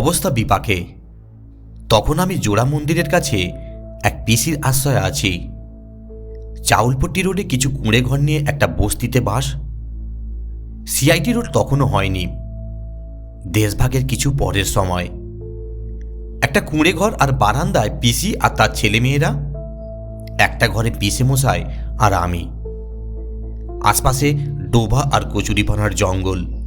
অবস্থা বিপাকে। তখন আমি জোড়া মন্দিরের কাছে এক পিসির আশ্রয়ে আছি। চাউলপট্টি রোডে কিছু কুঁড়ে ঘর নিয়ে একটা বস্তিতে বাস। সিআইটি রোড তখনও হয়নি। দেশভাগের কিছু পরের সময়। একটা কুঁড়ে ঘর আর বারান্দায় পিসি আর তার ছেলেমেয়েরা, একটা ঘরে পিসে মশাই আর আমি। আশপাশে ডোভা আর কচুরিপানার জঙ্গল।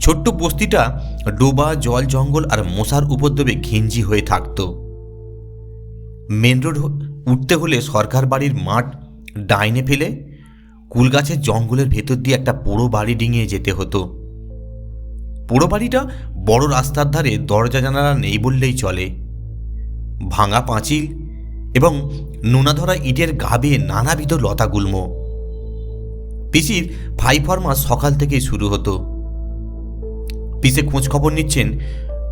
ছোট্ট বস্তিটা ডোবা, জল, জঙ্গল আর মশার উপদ্রবে ঘিঞ্জি হয়ে থাকত। মেন রোড উঠতে হলে সরকার বাড়ির মাঠ ডাইনে ফেলে কুলগাছের জঙ্গলের ভেতর দিয়ে একটা পোড়ো বাড়ি ডিঙিয়ে যেতে হতো। পোড়ো বাড়িটা বড় রাস্তার ধারে দরজা জানালা নেই বললেই চলে। ভাঙা পাঁচিল এবং নোনাধরা ইটের গাবে নানাবিধ লতাগুল্ম। পিসির ফাই ফরমাস সকাল থেকেই শুরু হতো। পিসে খোঁজ খবর নিচ্ছেন,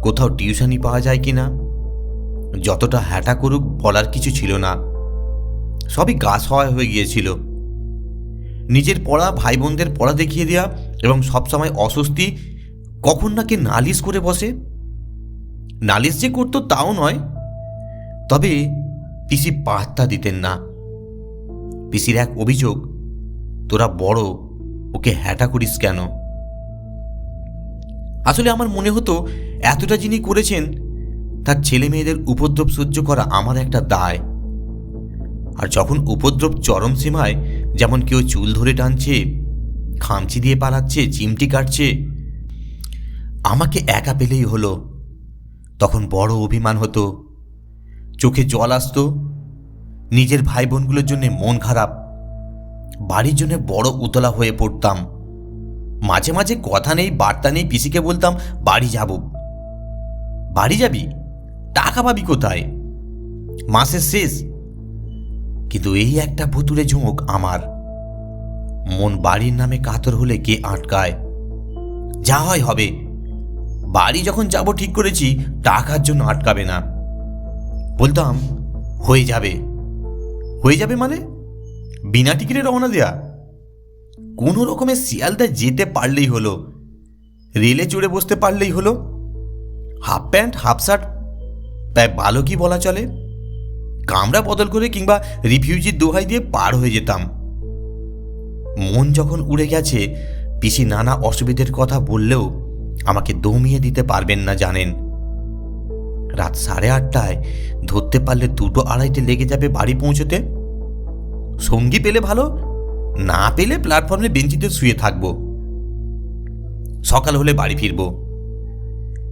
কোথাও টিউশনি পাওয়া যায় কি না যতটা হ্যাটা করুক, বলার কিছু ছিল না। সবই গাছ হওয়া হয়ে গিয়েছিল। নিজের পড়া ভাই বোনদের পড়া দেখিয়ে দেওয়া এবং সবসময় অস্বস্তি, কখন নাকি নালিশ করে বসে। নালিশ যে করতো তাও নয়। তবে পিসি পাত্তা দিতেন না। পিসির এক অভিযোগ, তোরা বড়, ওকে হ্যাটা করিস কেন? আসলে আমার মনে হতো, এতটা যিনি করেছেন, তার ছেলে মেয়েদের উপদ্রব সহ্য করা আমার একটা দায়। আর যখন উপদ্রব চরম সীমায়, যেমন কেউ চুল ধরে টানছে, খামচি দিয়ে পালাচ্ছে, চিমটি কাটছে, আমাকে একা পেলেই হলো। তখন বড় অভিমান হতো। চোখে জল আসতো, নিজের ভাই বোনগুলোর জন্য মন খারাপ, বাড়ির জন্য বড় উতলা হয়ে পড়তাম। মাঝে মাঝে কথা নেই, বার্তা নেই, পিসিকে বলতাম, বাড়ি যাব। বাড়ি যাবি? টাকা পাবি কোথায়? মাসের শেষ। কিন্তু এই একটা ভুতুরে ঝোঁক আমার। মন বাড়ির নামে কাতর হলে কে আটকায়? যা হয় হবে। বাড়ি যখন যাব ঠিক করেছি, টাকার জন্য আটকাবে না। বলতাম, হয়ে যাবে। হয়ে যাবে মানে? বিনা টিকিটে রওনা দেয়া। কোনো রকমে শিয়ালদা যেতে পারলেই হলো। রেলে চড়ে বসতে পারলেই হলো। হাফ প্যান্ট, হাফ শার্ট প্রায় ভালো কি বলা চলে? কামরা বদল করে কিংবা রিফিউজির দোহাই দিয়ে পার হয়ে যেতাম। মন যখন উড়ে গেছে, পিসি নানা অসুবিধের কথা বললেও আমাকে দমিয়ে দিতে পারবেন না জানেন। রাত সাড়ে আটটায় ধরতে পারলে দুটো আড়াইটে লেগে যাবে বাড়ি পৌঁছতে। সঙ্গী পেলে ভালো না পেলে প্ল্যাটফর্মে বেঞ্চিতে শুয়ে থাকব। সকাল হলে বাড়ি ফিরব।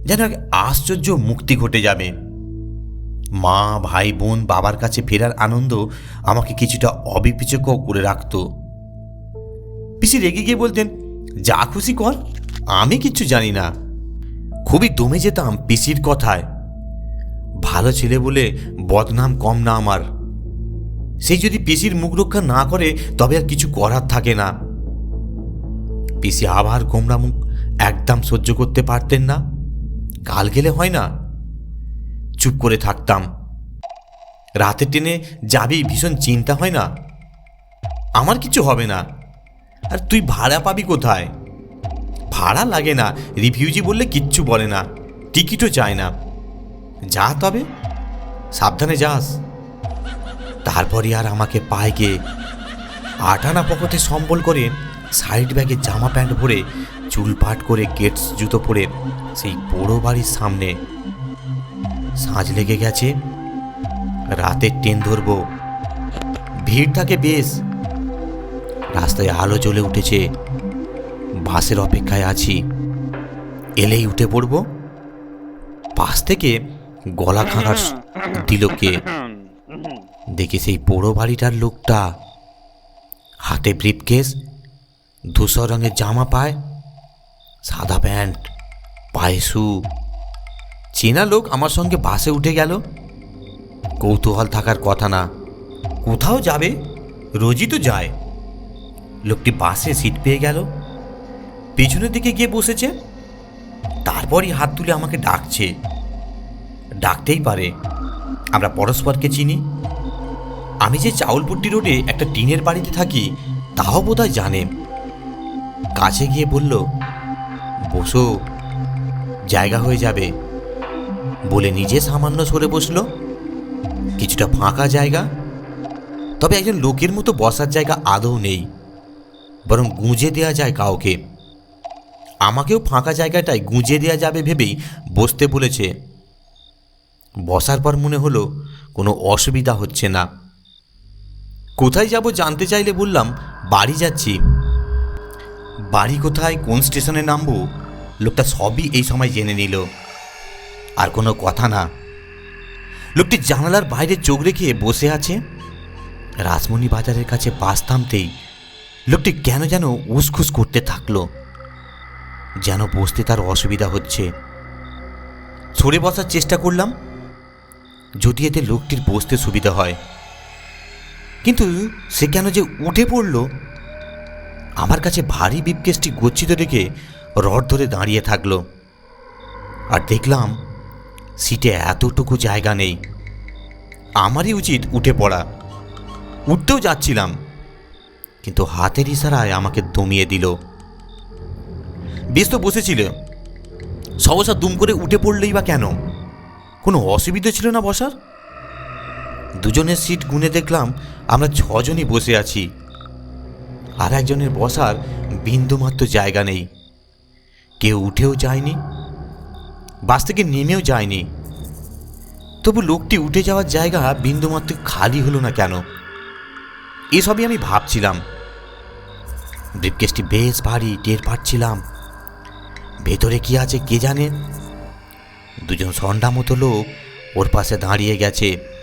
যেন এক আশ্চর্য মুক্তি ঘটে যাবে। মা, ভাই, বোন, বাবার কাছে ফেরার আনন্দ আমাকে কিছুটা অবিপিচক করে রাখত। পিসি রেগে গিয়ে বলতেন, যা খুশি কর, আমি কিচ্ছু জানি না। খুবই দমে যেতাম পিসির কথায়। ভালো ছেলে বলে বদনাম কম না আমার। সেই যদি পিসির মুখ রক্ষা না করে, তবে আর কিছু করার থাকে না। পিসি আবার গোমরা মুখ একদম সহ্য করতে পারতেন না। কাল গেলে হয় না? চুপ করে থাকতাম। রাতে টেনে যাবি ভীষণ চিন্তা হয় না? আমার কিছু হবে না। আর তুই ভাড়া পাবি কোথায়? ভাড়া লাগে না। রিফিউজি বললে কিচ্ছু বলে না। টিকিটও চায় না। যা তবে। সাবধানে যাস। তারপরই আর আমাকে পায় কে আটানা পকেটে সম্বল করে সাইড ব্যাগে জামা প্যান্ট পরে চুল পাট করে গেটস জুতো পরে সেই বড় বাড়ির সামনে সাঁঝ লেগে গেছে। রাতের ট্রেন ধরবো। ভিড় থাকে বেশ। রাস্তায় আলো জ্বলে উঠেছে। বাসের অপেক্ষায় আছি। এলেই উঠে পড়ব। পাশ থেকে গলা খাঁকার দিল কে দেখি সেই পোড়ো বাড়িটার লোকটা। হাতে ব্রিফকেস, ধূসর রঙের জামা পায়, সাদা প্যান্ট, পায়ে শু চেনা লোক আমার সঙ্গে বাসে উঠে গেল। কৌতূহল থাকার কথা না। কোথাও যাবে? রোজই তো যায়। লোকটি বাসে সিট পেয়ে গেল। পিছনের দিকে গিয়ে বসেছে। তারপরই হাত তুলে আমাকে ডাকছে। ডাকতেই পারে। আমরা পরস্পরকে চিনি। আমি যে চাউলপট্টি রোডে একটা টিনের বাড়িতে থাকি তাও বোধহয় জানে। কাছে গিয়ে বলল, বসো, জায়গা হয়ে যাবে। বলে নিজে সামান্য সরে বসল। কিছুটা ফাঁকা জায়গা, তবে একজন লোকের মতো বসার জায়গা আদৌ নেই, বরং গুঁজে দেওয়া যায় কাউকে। আমাকেও ফাঁকা জায়গাটায় গুঁজে দেওয়া যাবে ভেবেই বসতে বলেছে। বসার পর মনে হলো কোনো অসুবিধা হচ্ছে না। কোথায় যাব জানতে চাইলে বললাম, বাড়ি যাচ্ছি। বাড়ি কোথায়, কোন স্টেশনে নামবো? লোকটা সবই এই সময় জেনে নিল। আর কোনো কথা না। লোকটি জানালার বাইরে চোখ রেখে বসে আছে। রাসমণি বাজারের কাছে বাস থামতেই লোকটি কেন যেন উসখুস করতে থাকল। যেন বসতে তার অসুবিধা হচ্ছে। সরে বসার চেষ্টা করলাম। যদি এতে লোকটির বসতে সুবিধা হয়। কিন্তু সে কেন যে উঠে পড়ল? আমার কাছে ভারী বিপকেসটি গচ্ছিত রেখে রড ধরে দাঁড়িয়ে থাকল। আর দেখলাম সিটে এতটুকু জায়গা নেই। আমারই উচিত উঠে পড়া। উঠতেও যাচ্ছিলাম, কিন্তু হাতের ইশারায় আমাকে দমিয়ে দিল। বেশ তো বসেছিল। সহসা দুম করে উঠে পড়লেই বা কেন? কোনো অসুবিধা ছিল না বসার? দুজনের সিট গুনে দেখলাম আমরা ছজনই বসে আছি। আর একজনের বসার বিন্দুমাত্র জায়গা নেই। কেউ উঠেও যায়নি, বাস থেকে নেমেও যায়নি। তবু লোকটি উঠে যাওয়ার জায়গা বিন্দুমাত্র খালি হলো না কেন? এসবই আমি ভাবছিলাম। ব্রিফকেসটি বেশ ভারী, টের পাচ্ছিলাম। ভেতরে কি আছে কে জানে? দুজন সন্ডা মতো লোক ওর পাশে দাঁড়িয়ে গেছে।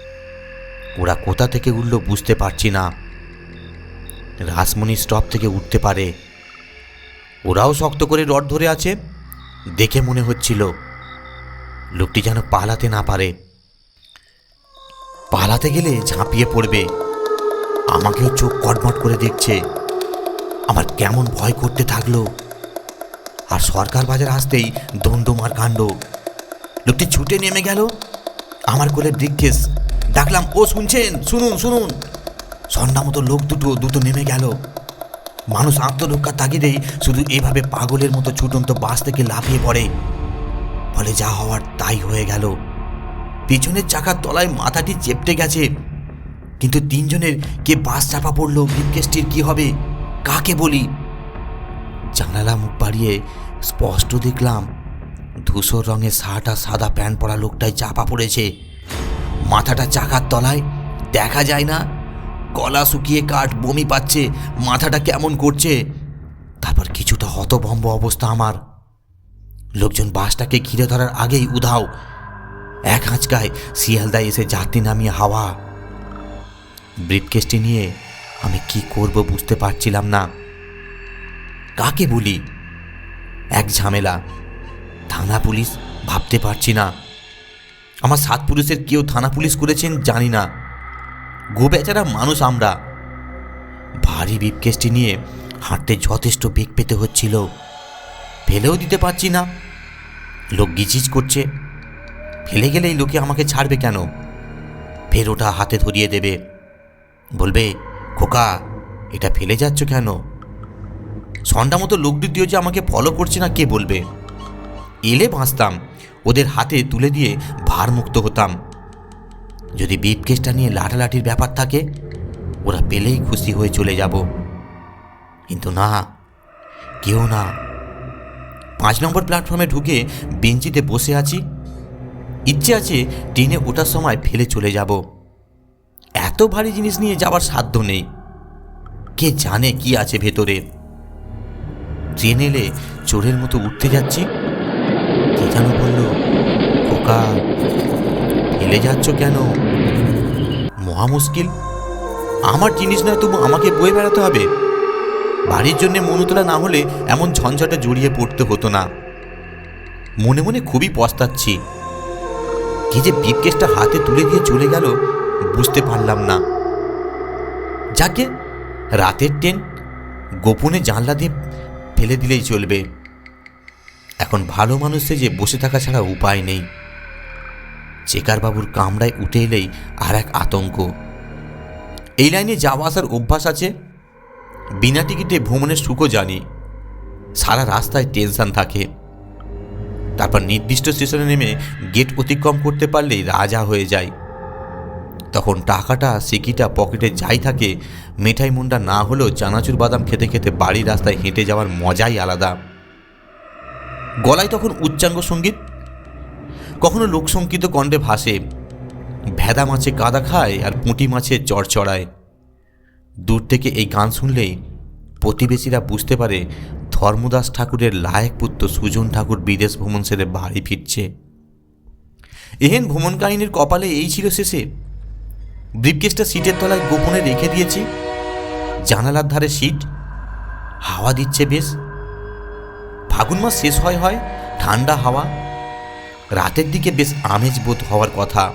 ওরা কোথা থেকে উঠল বুঝতে পারছি না। রাসমণি স্টপ থেকে উঠতে পারে। ওরাও শক্ত করে রড ধরে আছে, দেখে মনে হচ্ছিল লোকটি যেন পালাতে না পারে। পালাতে গেলে ঝাঁপিয়ে পড়বে। আমাকেও চোখ কটমট করে দেখছে। আমার কেমন ভয় করতে থাকল। আর সরকার বাজার আসতেই দণ্ডমার কাণ্ড। লোকটি ছুটে নেমে গেল। আমার কোলে ব্রিক্ষেস ডাকলাম, ও শুনছেন? শুনুন শুনুন। সন্ধ্যা মতো লোক দুটো দুটো নেমে গেল। মানুষ আত্মরক্ষার তাগিদেই শুধু এভাবে পাগলের মতো ছুটন্ত বাস থেকে লাফিয়ে পড়ে। ফলে যা হওয়ার তাই হয়ে গেল। পিছনের চাকার তলায় মাথাটি চেপটে গেছে। কিন্তু তিনজনের কে বাস চাপা পড়ল ব্রিফকেসটির কি হবে, কাকে বলি? জানালা মুখ বাড়িয়ে স্পষ্ট দেখলাম, ধূসর রঙের শার্ট আর সাদা প্যান্ট পরা লোকটাই চাপা পড়েছে। মাথাটা চাকার তলায়, দেখা যায় না। গলা শুকিয়ে কাঠ বমি পাচ্ছে, মাথাটা কেমন করছে। তারপর কিছুটা হতভম্ব অবস্থা আমার। লোকজন বাসটাকে ঘিরে ধরার আগেই উধাও। এক হাঁচকায় শিয়ালদায় এসে যাত্রী নামিয়ে হাওয়া। ব্রিফকেসটি নিয়ে আমি কি করব বুঝতে পারছিলাম না। কাকে বলি? এক ঝামেলা। থানা পুলিশ ভাবতে পারছি না। আমার সাত পুলিশের কেউ থানা পুলিশ করেছেন জানি না। গো বেচারা মানুষ আমরা। ভারী বিপকেসটি নিয়ে হাঁটতে যথেষ্ট বেগ পেতে হচ্ছিল। ফেলেও দিতে পারছি না। লোক গিচিজ করছে। ফেলে গেলেই লোকে আমাকে ছাড়বে কেন? ফের ওটা হাতে ধরিয়ে দেবে। বলবে, খোকা, এটা ফেলে যাচ্ছ কেন? সন্ডা মতো লোক দ্বিতীয় যে আমাকে ফলো করছে না কে বলবে? এলে বাঁচতাম। ওদের হাতে তুলে দিয়ে ভারমুক্ত হতাম। যদি বিপ কেসটা নিয়ে লাঠালাঠির ব্যাপার থাকে, ওরা পেলেই খুশি হয়ে চলে যাব। কিন্তু না, কেউ না। পাঁচ নম্বর প্ল্যাটফর্মে ঢুকে বেঞ্চিতে বসে আছি। ইচ্ছে আছে ট্রেনে ওঠার সময় ফেলে চলে যাব। এত ভারী জিনিস নিয়ে যাওয়ার সাধ্য নেই। কে জানে কি আছে ভেতরে। ট্রেন এলে চোরের মতো উঠতে যাচ্ছি। কে যেন বলল, খোকা ফেলে যাচ্ছ কেন? মহা মুশকিল। আমার জিনিস নয় তবু আমাকে বয়ে বেড়াতে হবে। বাড়ির জন্য মনুতলা না হলে এমন ঝঞ্ঝাটে জড়িয়ে পড়তে হতো না। মনে মনে খুবই পস্তাচ্ছি। কি যে বিপকেসটা হাতে তুলে দিয়ে চলে গেল বুঝতে পারলাম না। যাকে? রাতের ট্রেন। গোপনে জানলা দিয়ে ফেলে দিলেই চলবে। এখন ভালো মানুষ যে বসে থাকা ছাড়া উপায় নেই। চেকারবাবুর কামড়ায় উঠে এলেই আর এক আতঙ্ক। এই লাইনে যাওয়া আসার অভ্যাস আছে? বিনা টিকিটে ভ্রমণের সুখও জানি। সারা রাস্তায় টেনশন থাকে। তারপর নির্দিষ্ট স্টেশনে নেমে গেট অতিক্রম করতে পারলেই রাজা হয়ে যায় তখন টাকাটা, সিকিটা পকেটে যাই থাকে মেঠাই মুন্ডা না হলেও চানাচুর বাদাম খেতে খেতে বাড়ির রাস্তায় হেঁটে যাওয়ার মজাই আলাদা। গলায় তখন উচ্চাঙ্গ সংগীত? কখনো লোকসঙ্গীত কণ্ঠে ভাসে, ভেদা মাছে কাদা খায় আর পুঁটি মাছে চড়চড়ায় দূর থেকে এই গান শুনলেই প্রতিবেশীরা বুঝতে পারে ধর্মদাস ঠাকুরের লায়ক পুত্র সুজন ঠাকুর বিদেশ ভ্রমণ সেরে বাড়ি ফিরছে। এহেন ভ্রমণ কাহিনীর কপালে এই ছিল শেষে। ব্রিফকেসটা সিটের তলায় গোপনে রেখে দিয়েছি। জানালার ধারে সিট। হাওয়া দিচ্ছে বেশ। ফাগুন মাস শেষ হয় হয়, ঠান্ডা হাওয়া। রাতের দিকে বেশ আমেজ বোধ হওয়ার কথা।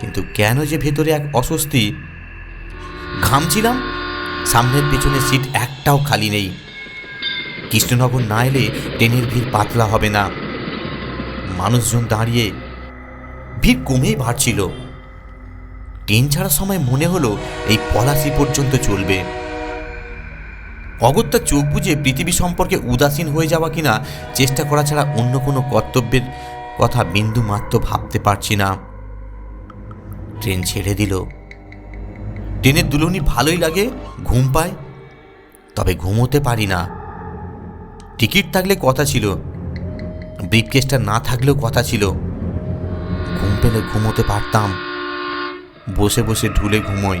কিন্তু কেন যে ভেতরে এক অস্বস্তি? ঘামছিলাম, সামনের পেছনে সিট একটাও খালি নেই। কৃষ্ণনগর না এলে ট্রেনের ভিড় পাতলা হবে না। মানুষজন দাঁড়িয়ে ভিড় কমেই বাড়ছিল। ট্রেন ছাড়ার সময় মনে হলো এই পলাশি পর্যন্ত চলবে। অগত্যা চোখ বুঝে পৃথিবী সম্পর্কে উদাসীন হয়ে যাওয়া কিনা, চেষ্টা করা ছাড়া অন্য কোনো কর্তব্যের কথা বিন্দু মাত্র ভাবতে পারছি না। ট্রেন ছেড়ে দিল। ট্রেনের দুলনি ভালোই লাগে, ঘুম পায়, তবে ঘুমোতে পারি না। টিকিট থাকলে কথা ছিল ব্রিফকেসটা না থাকলেও কথা ছিল। ঘুম পেলে ঘুমোতে পারতাম। বসে বসে ঢুলে ঘুমোই।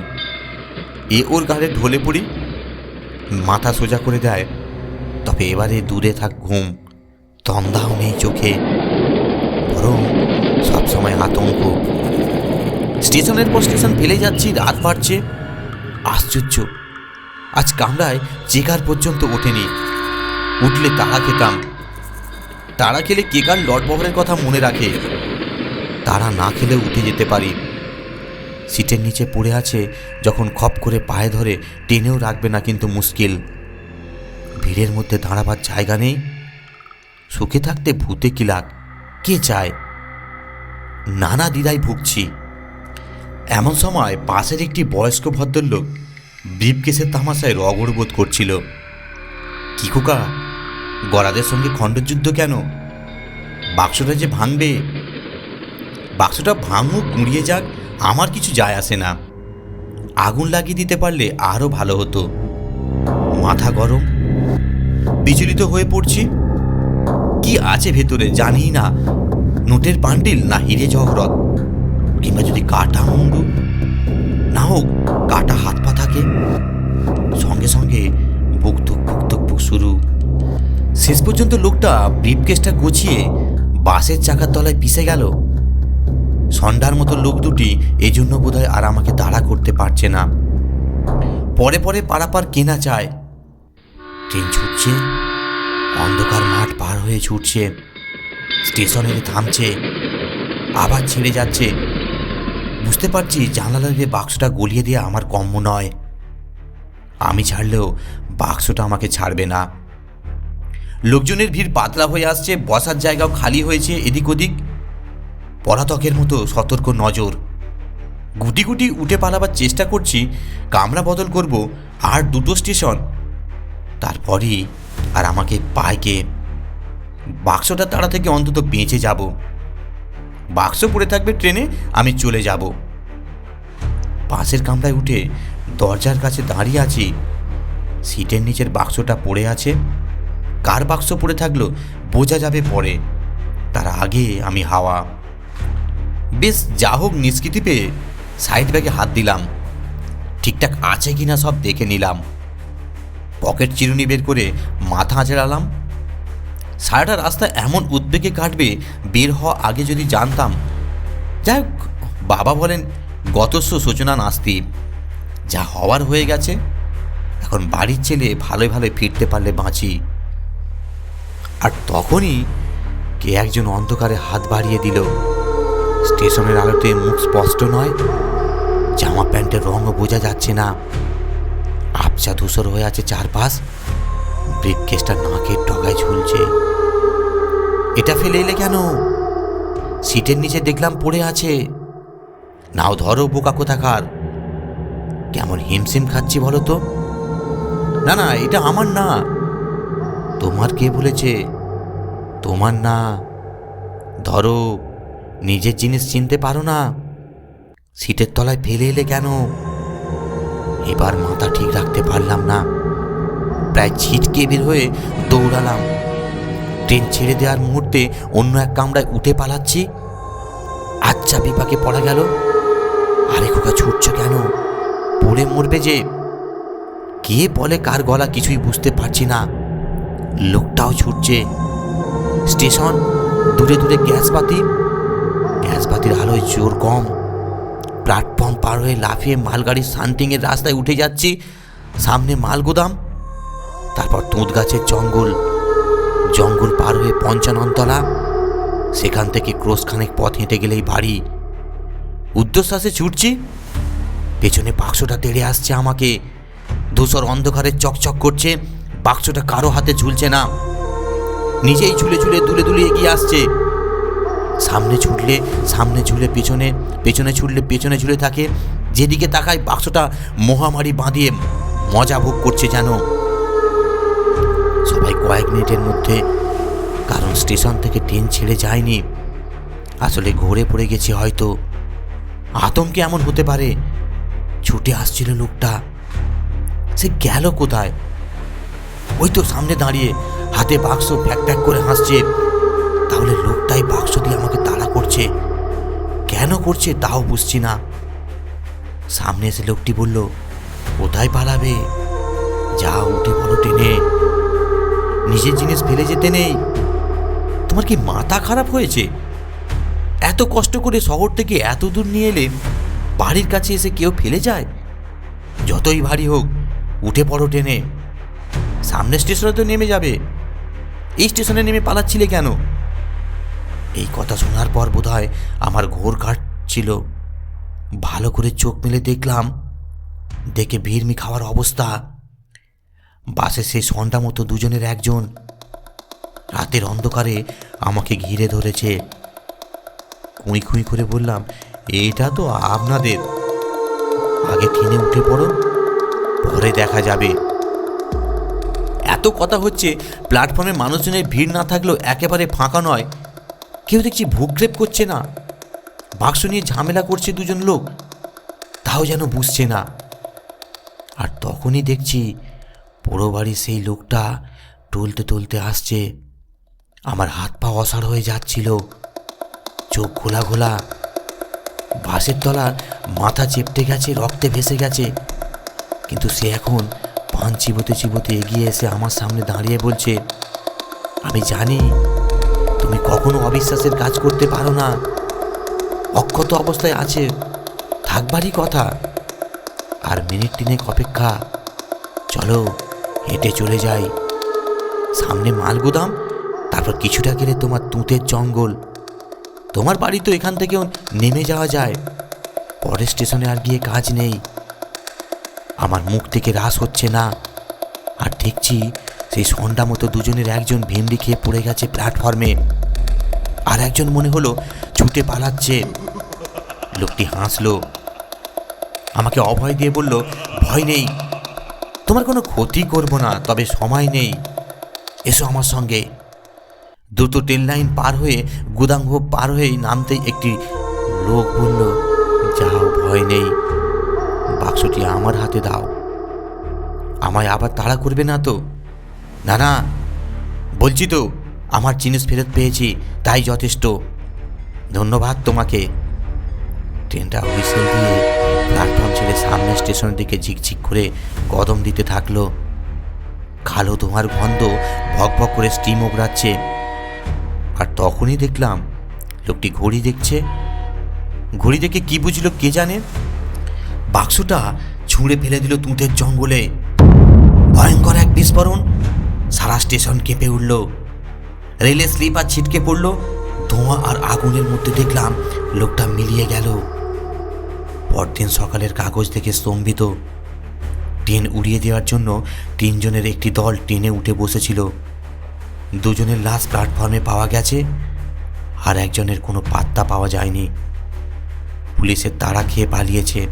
এ ওর ঘাড়ে ঢলে পড়ি মাথা সোজা করে দেয়। তবে এবারে দূরে থাক ঘুম। তন্দাও নেই চোখে। বরং সবসময় আতঙ্ক। স্টেশনের পর স্টেশন ফেলে যাচ্ছি, রাত বাড়ছে। আশ্চর্য। আজ কামরায় চেকার পর্যন্ত ওঠেনি। উঠলে তাড়া খেতাম। তারা খেলে কেকার লট বহরের কথা মনে রাখে। তারা না খেলে উঠে যেতে পারি। সিটের নিচে পড়ে আছে, যখন খপ করে পায়ে ধরে টেনেও রাখবে না কিন্তু মুশকিল। ভিড়ের মধ্যে দাঁড়াবার জায়গা নেই। সুখে থাকতে ভূতে কি লাগ? কে চায়? নানা দ্বিধায় ভুগছি। এমন সময় পাশের একটি বয়স্ক ভদ্রলোক ব্রিফকেসের তামাশায় রগড় বোধ করছিল। কি খোকা? গরাদের সঙ্গে খণ্ডযুদ্ধ কেন? বাক্সটা যে ভাঙবে? বাক্সটা ভাঙুক গুঁড়িয়ে যাক আমার কিছু যায় আসে না। আগুন লাগিয়ে দিতে পারলে আরও ভালো হতো। মাথা গরম। বিচলিত হয়ে পড়ছি। কি আছে ভেতরে জানি না। নোটের বান্ডিল না হিরে জহরত। কিংবা যদি কাটা মুন্ডু না হোক, কাটা হাত পা থাকে। সঙ্গে সঙ্গে বুকতুক বুকতুক বুক শুরু। শেষ পর্যন্ত লোকটা ব্রিফকেসটা গুছিয়ে বাসের চাকার তলায় পিষে গেল। সন্ধ্যার মতো লোক দুটি এই জন্য বোধহয় আর আমাকে তাড়া করতে পারছে না। পরে পরে পারাপার কেনা চায়। ট্রেন ছুটছে। অন্ধকার মাঠ পার হয়ে ছুটছে। স্টেশনে থামছে। আবার ছেড়ে যাচ্ছে। বুঝতে পারছি জানালা দিয়ে বাক্সটা গলিয়ে দিয়ে আমার কম্য নয়। আমি ছাড়লেও বাক্সটা আমাকে ছাড়বে না। লোকজনের ভিড় পাতলা হয়ে আসছে। বসার জায়গাও খালি হয়েছে এদিক ওদিক। পলাতকের মতো সতর্ক নজর। গুটি গুটি উঠে পালাবার চেষ্টা করছি, কামরা বদল করব আর দুটো স্টেশন। তারপরই আর আমাকে পায় কে বাক্সটা তাড়া থেকে অন্তত বেঁচে যাব। বাক্স পড়ে থাকবে ট্রেনে, আমি চলে যাব। পাশের কামরায় উঠে দরজার কাছে দাঁড়িয়ে আছি। সিটের নিচের বাক্সটা পড়ে আছে। কার বাক্স পড়ে থাকল বোঝা যাবে পরে। তার আগে আমি হাওয়া। বেশ, যা হোক নিষ্কৃতি পেয়ে সাইড ব্যাগে হাত দিলাম। ঠিকঠাক আছে কিনা সব দেখে নিলাম। পকেট চিরুনি বের করে মাথা আঁচড়ালাম। সারাটা রাস্তা এমন উদ্বেগে কাটবে, বের হওয়া আগে যদি জানতাম। যাই বাবা বলেন, গতস্ব সূচনা নাস্তি যা হওয়ার হয়ে গেছে, এখন বাড়ির ছেলে ভালোই ভালোই ফিরতে পারলে বাঁচি। আর তখনই কে একজন অন্ধকারে হাত বাড়িয়ে দিল। স্টেশনের আলোতে মুখ স্পষ্ট নয়। জামা প্যান্টের রঙও বোঝা যাচ্ছে না। আবছা ধূসর হয়ে আছে চারপাশ। ব্রিফকেসটা নাকের ডগায় ঝুলছে। এটা ফেলে এলে কেন? সিটের নিচে দেখলাম পড়ে আছে। নাও ধরো বোকা কোথাকার। কেমন হিমশিম খাচ্ছি বলো তো? না না, এটা আমার না। তোমার কে বলেছে? তোমার না। ধরো নিজের জিনিস চিনতে পারো না। সিটের তলায় ফেলে এলে কেন? এবার মাথা ঠিক রাখতে পারলাম না। প্রায় ছিটকে বের হয়ে দৌড়ালাম। ট্রেন ছেড়ে দেওয়ার মুহূর্তে অন্য এক কামরায় উঠে পালাচ্ছি। আচ্ছা বিপাকে পড়া গেল। আরে খোকা, ছুটছ কেন? পড়ে মরবে যে। কে বলে কার গলা কিছুই বুঝতে পারছি না। লোকটাও ছুটছে। স্টেশন, দূরে দূরে গ্যাস বাতি গ্যাস বাতির আলোয় জোর কম। প্ল্যাটফর্ম পার হয়ে লাফিয়ে মালগাড়ির সান্টিংয়ের রাস্তায় উঠে যাচ্ছি। সামনে মাল গোদাম তারপর তুঁত গাছের জঙ্গল। জঙ্গল পার হয়ে পঞ্চাননতলা, সেখান থেকে ক্রোশ খানেক পথ হেঁটে গেলেই বাড়ি। উদ্ধশ্বাসে ছুটছি। পেছনে বাক্সটা তেড়ে আসছে আমাকে। ধূসর অন্ধকারে চকচক করছে। বাক্সটা কারও হাতে ঝুলছে না। নিজেই ঝুলে ঝুলে দুলে দুলে এগিয়ে আসছে। সামনে ছুটলে, সামনে ঝুলে পেছনে পেছনে ছুটলে পেছনে ঝুলে থাকে। যেদিকে তাকায় বাক্সটা মহামারী বাঁধিয়ে মজা ভোগ করছে যেন। সবাই কয়েক মিনিটের মধ্যে কারণ স্টেশন থেকে ট্রেন ছেড়ে যায়নি। আসলে ঘুরে পড়ে গেছে হয়তো। আতঙ্কে এমন হতে পারে। ছুটে আসছিল লোকটা। সে গেল কোথায়? ওই তো সামনে দাঁড়িয়ে হাতে বাক্স প্যাক প্যাক করে হাসছে। তাহলে লোকটাই বাক্স দিয়ে আমাকে তাড়া করছে। কেন করছে তাও বুঝছি না। সামনে এসে লোকটি বলল, কোথায় পালাবে? যা উঠে পড়ো টেনে। নিজের জিনিস ফেলে যেতে নেই। তোমার কি মাথা খারাপ হয়েছে? এত কষ্ট করে শহর থেকে এত দূর নিয়ে এলে বাড়ির কাছে এসে কেউ ফেলে যায়? যতই ভারী হোক, উঠে পড়ো ট্রেনে সামনে স্টেশনে তো নেমে যাবে। এই স্টেশনে নেমে পালাচ্ছিলে কেন? এই কথা শোনার পর বোধহয় আমার ঘোর কাটছিল ভালো করে চোখ মেলে দেখলাম, দেখে ভিড়মি খাওয়ার অবস্থা। বাসে সেই সন্ধ্যা মতো দুজনের একজন রাতের অন্ধকারে আমাকে ঘিরে ধরেছে। কুঁই কুঁই করে বললাম, এটা তো আপনাদের। আগে ট্রেনে উঠে পড়ো, পরে দেখা যাবে। এত কথা হচ্ছে, প্ল্যাটফর্মে মানুষজনের ভিড় না থাকলেও একেবারে ফাঁকা নয়। কেউ দেখছি ভূগ্রেপ করছে না। বাক্স নিয়ে ঝামেলা করছে দুজন লোক। তাও যেন বুঝছে না। আর তখনই দেখছি পোড়ো বাড়ির সেই লোকটা টলতে টলতে আসছে। আমার হাত পা অসাড় হয়ে যাচ্ছিল। চোখ ঘোলা ঘোলা। বাসের তলা মাথা চেপটে গেছে, রক্তে ভেসে গেছে। কিন্তু সে এখন পান চিবোতে চিবোতে এগিয়ে এসে আমার সামনে দাঁড়িয়ে বলছে, আমি জানি তুমি কখনো অবিশ্বাসের কাজ করতে পারো না। অক্ষত অবস্থায় আছে, থাকবারই কথা। আর মিনিট তিনেক অপেক্ষা, চলো হেঁটে চলে যাই। সামনে মাল গুদাম, তারপর কিছুটা গেলে তোমার তুঁতের জঙ্গল। তোমার বাড়ি তো এখান থেকেও নেমে যাওয়া যায়। পরের স্টেশনে আর গিয়ে কাজ নেই। আমার মুখ থেকে রাস হচ্ছে না। আর দেখছি সেই সন্ধ্যা মতো দুজনের একজন ভেমড়ি খেয়ে পড়ে গেছে প্ল্যাটফর্মে। আর একজন মনে হলো ছুটে পালাচ্ছে। লোকটি হাসলো। আমাকে অভয় দিয়ে বলল, ভয় নেই। তোমার কোনো ক্ষতি করব না, তবে সময় নেই। এসো আমার সঙ্গে। দ্রুত ট্রেন লাইন পার হয়ে, গুদাঙ্গ পার হয়ে নামতেই একটি লোক বলল, যাও, ভয় নেই। বাক্সটি আমার হাতে দাও। আমায় আবার তাড়া করবে না তো? না না, বলছি তো আমার জিনিস ফেরত পেয়েছি, তাই যথেষ্ট। ধন্যবাদ তোমাকে। ট্রেনটা হুইসেল দিয়ে প্ল্যাটফর্ম ছেড়ে সামনে স্টেশনের দিকে ঝিকঝিক করে কদম দিতে থাকল। কালো ধোঁয়ার গন্ধ, ভক ভক করে স্টিম ওগড়াচ্ছে আর তখনই দেখলাম লোকটি ঘড়ি দেখছে। ঘড়ি দেখে কি বুঝলো কে জানে? বাক্সটা ছুঁড়ে ফেলে দিল তুঁতের জঙ্গলে। ভয়ঙ্কর এক বিস্ফোরণ। সারা স্টেশন কেঁপে উঠল। রেলের স্লিপার ছিটকে পড়ল। ধোঁয়া আর আগুনের মধ্যে দেখলাম লোকটা মিলিয়ে গেল। পরদিন সকালের কাগজ থেকে স্তম্ভিত। ট্রেন উড়িয়ে দেওয়ার জন্য তিনজনের একটি দল ট্রেনে উঠে বসেছিল। দুজনের লাশ প্ল্যাটফর্মে পাওয়া গেছে আর একজনের কোনো পাত্তা পাওয়া যায়নি। পুলিশের তাড়া খেয়ে পালিয়েছে।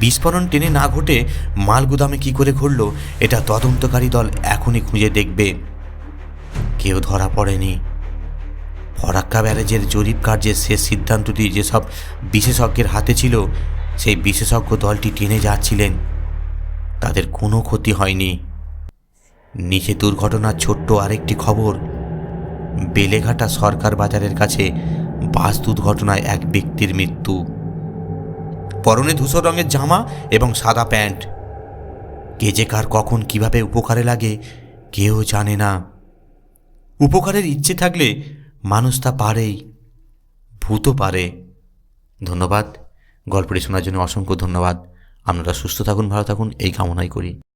বিস্ফোরণ ট্রেনে না ঘটে মাল গুদামে কী করে ঘটল এটা তদন্তকারী দল এখনই খুঁজে দেখবে। কেউ ধরা পড়েনি। ফরাক্কা ব্যারেজের জরিপ কার্যের শেষ সিদ্ধান্তটি যেসব বিশেষজ্ঞের হাতে ছিল, সেই বিশেষজ্ঞ দলটি টেনে যাচ্ছিলেন। তাদের কোনো ক্ষতি হয়নি। নিচে দুর্ঘটনার ছোট্ট আরেকটি খবর, বেলেঘাটা সরকার বাজারের কাছে বাস দুর্ঘটনায় এক ব্যক্তির মৃত্যু। পরনে ধূসর রঙের জামা এবং সাদা প্যান্ট। কে যে কার কখন কীভাবে উপকারে লাগে, কেউ জানে না। উপকারের ইচ্ছে থাকলে মানুষ তা পারেই, ভূতও পারে। ধন্যবাদ। গল্পটি শোনার জন্য অসংখ্য ধন্যবাদ। আপনারা সুস্থ থাকুন, ভালো থাকুন, এই কামনাই করি।